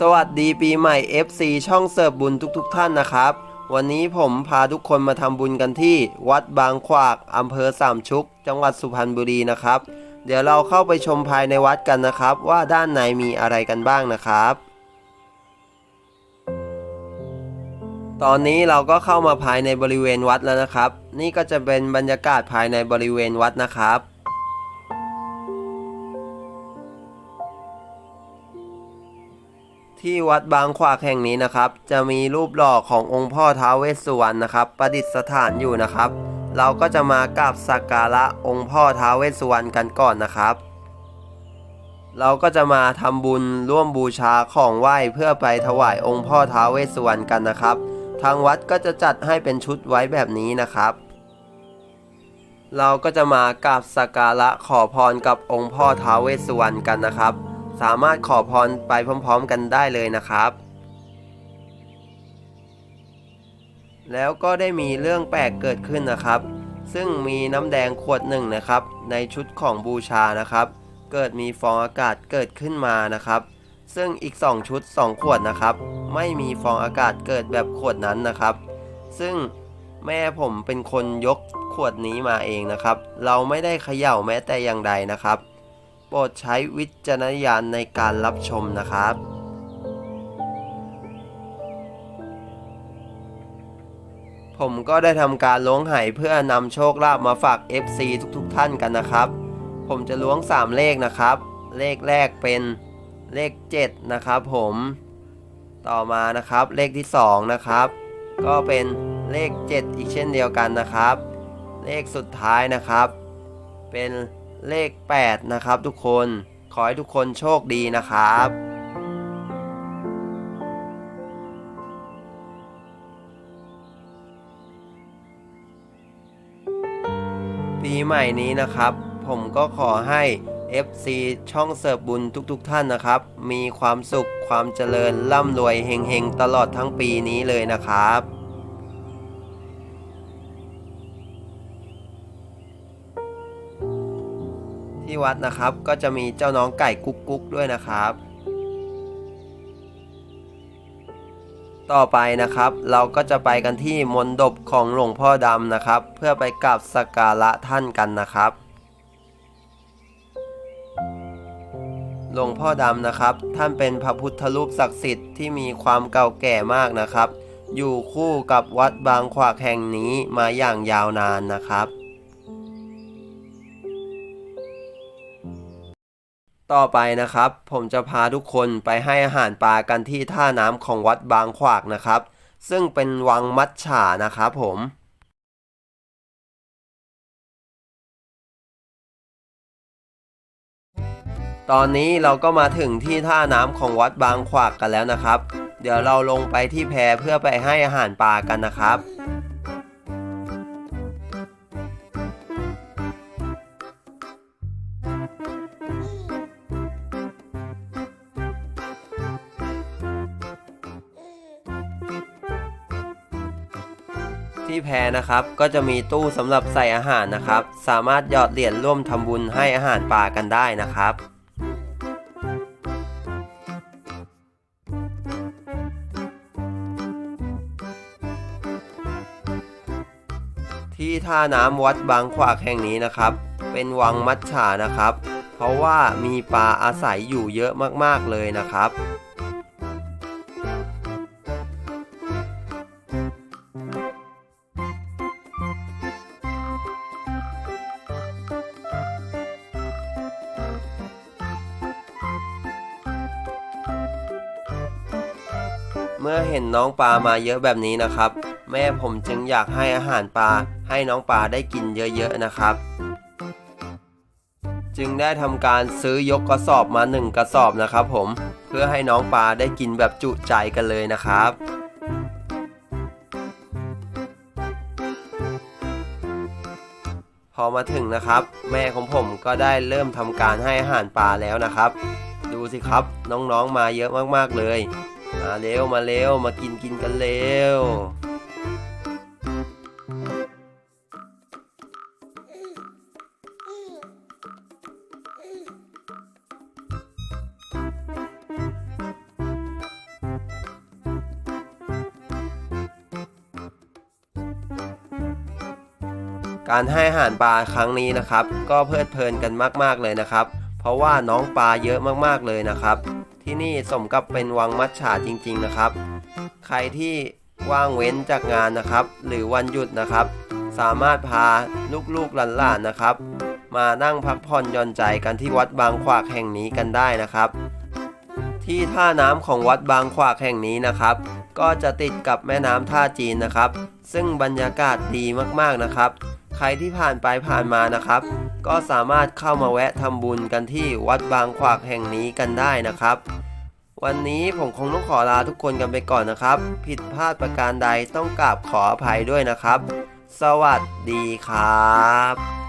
สวัสดีปีใหม่ FC ช่องเสิร์ฟบุญทุกๆทท่านนะครับ วันนี้ผมพาทุกคนมาทำบุญกันที่ วัดบางขวากอำเภอสามชุก จังหวัดสุพรรณบุรีนะครับ เดี๋ยวเราเข้าไปชมภายในวัดกันนะครับ ว่าด้านในมีอะไรกันบ้างนะครับ ตอนนี้เราก็เข้ามาภายในบริเวณวัดแล้วนะครับ นี่ก็จะเป็นบรรยากาศภายในบริเวณวัดนะครับ ที่วัดบางขวากแห่งนี้นะครับ จะมีรูปหล่อขององค์พ่อท้าวเวสสุวรรณนะครับ ประดิษฐานอยู่นะครับ เราก็จะมากราบสักการะองค์พ่อท้าวเวสสุวรรณกันก่อนนะครับ เราก็จะมาทำบุญร่วมบูชาของไหว้เพื่อไปถวายองค์พ่อท้าวเวสสุวรรณกันนะครับ ทางวัดก็จะจัดให้เป็นชุดไว้แบบนี้นะครับ เราก็จะมากราบสักการะขอพรกับองค์พ่อท้าวเวสสุวรรณกันนะครับ สามารถขอพรไปพร้อม ๆ กันได้เลยนะครับ แล้วก็ได้มีเรื่องแปลกเกิดขึ้นนะครับ ซึ่งมีน้ำแดงขวดหนึ่งนะครับ ในชุดของบูชานะครับ เกิดมีฟองอากาศเกิดขึ้นมานะครับ ซึ่งอีก 2 ชุด 2 ขวดนะครับ ไม่มีฟองอากาศเกิดแบบขวดนั้นนะครับ ซึ่งแม่ผมเป็นคนยกขวดนี้มาเองนะครับ เราไม่ได้เขย่าแม้แต่อย่างใดนะครับ ปรดใช้วิจารณญาณในการรับชมนะครับ ผมก็ได้ทำการล้วงไหเพื่อนำโชคลาภมาฝาก FC ทุกๆทท่านกันนะครับ ผมจะล้วง 3 เลขนะครับ เลขแรกเป็นเลข 7 นะครับผมต่อมานะครับเลขที่ 2 นะครับ ก็เป็นเลข 7 อีกเช่นเดียวกันนะครับ เลขสุดท้ายนะครับ เป็น เลข 8 นะครับทุกคน ขอให้ทุกคนโชคดีนะครับปีใหม่นี้นะครับ ผมก็ขอให้ FC ช่องเสิร์ฟบุญทุกๆทท่านนะครับ มีความสุขความเจริญร่ำรวยเฮงๆ ตลอดทั้งปีนี้เลยนะครับ ที่วัดนะครับ ก็จะมีเจ้าน้องไก่กุ๊กกุ๊กด้วยนะครับ ต่อไปนะครับ เราก็จะไปกันที่มณฑปของหลวงพ่อดำนะครับ เพื่อไปกราบสักการะท่านกันนะครับหลวงพ่อดำนะครับ ท่านเป็นพระพุทธรูปศักดิ์สิทธิ์ที่มีความเก่าแก่มากนะครับ อยู่คู่กับวัดบางขวากแห่งนี้มาอย่างยาวนานนะครับ ต่อไปนะครับ ผมจะพาทุกคนไปให้อาหารปลากันที่ท่าน้ำของวัดบางขวากนะครับ ซึ่งเป็นวังมัดฉานะครับผมตอนนี้เราก็มาถึงที่ท่าน้ำของวัดบางขวากกันแล้วนะครับ เดี๋ยวเราลงไปที่แพเพื่อไปให้อาหารปลากันนะครับ ที่แพนะครับก็จะมีตู้สำหรับใส่อาหารนะครับ สามารถหยอดเหรียญร่วมทำบุญให้อาหารปลากันได้นะครับที่ท่าน้ำวัดบางขวากแห่งนี้นะครับ เป็นวังมัดฉานะครับ เพราะว่ามีปลาอาศัยอยู่เยอะมากๆเลยนะครับ เมื่อเห็นน้องปลามาเยอะแบบนี้นะครับ แม่ผมจึงอยากให้อาหารปลาให้น้องปลาได้กินเยอะๆนะครับ จึงได้ทำการซื้อยกกระสอบมาหนึ่งกระสอบนะครับผมเพื่อให้น้องปลาได้กินแบบจุใจกันเลยนะครับพอมาถึงนะครับ แม่ของผมก็ได้เริ่มทำการให้อาหารปลาแล้วนะครับ ดูสิครับน้องๆมาเยอะมากๆเลย มาเร็วมาเร็วมากินกินกันเร็วการให้อาหารปลาครั้งนี้นะครับ ก็เพลิดเพลินกันมาก ๆ เลยนะครับ เพราะว่าน้องปลาเยอะมาก ๆ เลยนะครับ ที่นี่สมกับเป็นวังมัจฉาจริง ๆนะครับ ใครที่ว่างเว้นจากงานนะครับ หรือวันหยุดนะครับ สามารถพาลูกๆหลานๆนะครับ มานั่งพักผ่อนหย่อนใจกันที่วัดบางขวากแห่งนี้กันได้นะครับ ที่ท่าน้ำของวัดบางขวากแห่งนี้นะครับ ก็จะติดกับแม่น้ำท่าจีนนะครับ ซึ่งบรรยากาศดีมากๆนะครับ ใครที่ผ่านไปผ่านมานะครับ ก็สามารถเข้ามาแวะทำบุญกันที่วัดบางขวากแห่งนี้กันได้นะครับ วันนี้ผมคงต้องขอลาทุกคนกันไปก่อนนะครับ ผิดพลาดประการใดต้องกราบขออภัยด้วยนะครับ สวัสดีครับ